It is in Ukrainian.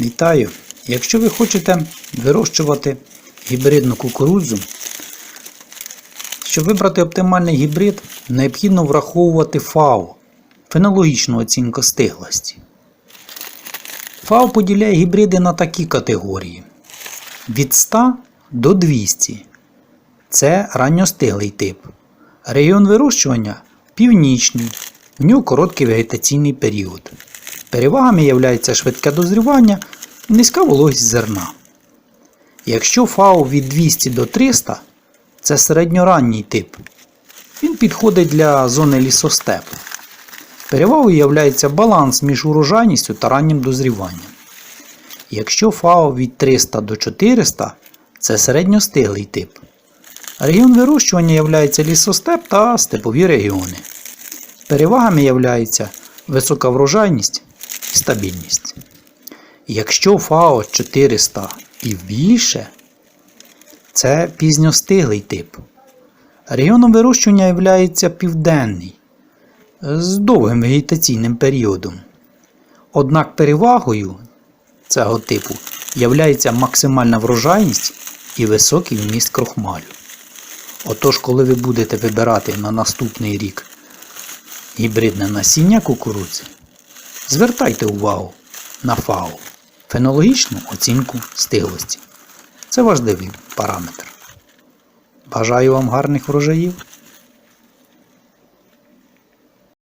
Вітаю! Якщо ви хочете вирощувати гібридну кукурудзу, щоб вибрати оптимальний гібрид, необхідно враховувати ФАО фенологічну оцінку стиглості. ФАО поділяє гібриди на такі категорії: від 100 до 200. Це ранньостиглий тип. Регіон вирощування північний, в нього короткий вегетаційний період. Перевагами є швидке дозрівання і низька вологість зерна. Якщо ФАО від 200 до 300 це середньоранній тип. Він підходить для зони лісостепу. Перевагою є баланс між урожайністю та раннім дозріванням. Якщо ФАО від 300 до 400 це середньостиглий тип. Регіон вирощування є лісостеп та степові регіони. Перевагами являється висока врожайність стабільність. Якщо ФАО 400 і більше, це пізньостиглий тип. Регіоном вирощування є південний з довгим вегетаційним періодом. Однак перевагою цього типу являється максимальна врожайність і високий вміст крохмалю. Отож, коли ви будете вибирати на наступний рік гібридне насіння кукурудзи, звертайте увагу на ФАО фенологічну оцінку стиглості. Це важливий параметр. Бажаю вам гарних врожаїв!